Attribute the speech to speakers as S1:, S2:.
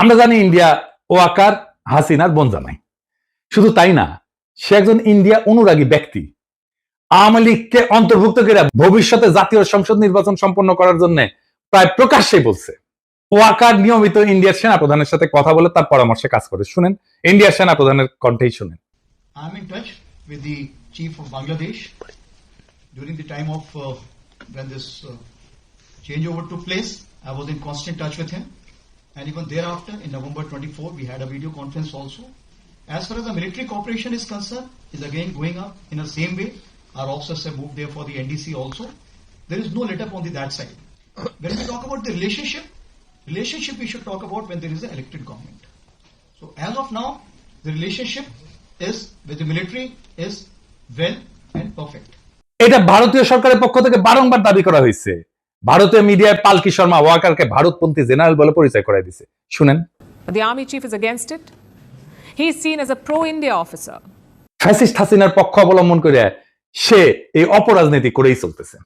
S1: আমরা জানি ইন্ডিয়া ও আকার হাসিনার বোন জানাই শুধু তাই না সে একজন ইন্ডিয়া অনুরাগী ব্যক্তি। আওয়ামী লীগকে অন্তর্ভুক্ত করে ভবিষ্যতে জাতীয় সংসদ নির্বাচন সম্পন্ন করার জন্য প্রায় প্রকাশ্যেই বলছে। ওয়াকার নিয়মিত ইন্ডিয়ার সেনাপ্রধানের সাথে কথা বলে তার পরামর্শে কাজ করে। শুনেন ইন্ডিয়ার সেনাপ্রধানের কণ্ঠেই শুনেন।
S2: I'm in touch with the chief of Bangladesh during the time of uh, when this uh, changeover took place. I was in constant touch with him, and even thereafter, in November 24, we had a video conference also. As far as the military cooperation is concerned, is again going up in the same way. Our officers have moved there for the NDC also. There is no let up on the that side. When we talk about the relationship, relationship we should talk about when there is an elected government. So as of now, the relationship is with the military is well and perfect.
S1: এটা ভারতীয় সরকারের পক্ষ থেকে বারংবার দাবি করা হয়েছে ভারতীয় মিডিয়ায় পালকি শর্মা ওয়াকারকে ভারতপন্থী জেনারেল বলে পরিচয় করাই দিছে শুনেন
S3: the army chief chief is against it. He is seen as a pro India officer.
S1: Fascist হাসিনার পক্ষ অবলম্বন করে সে এই অপরাজনীতি করেই চলতেছে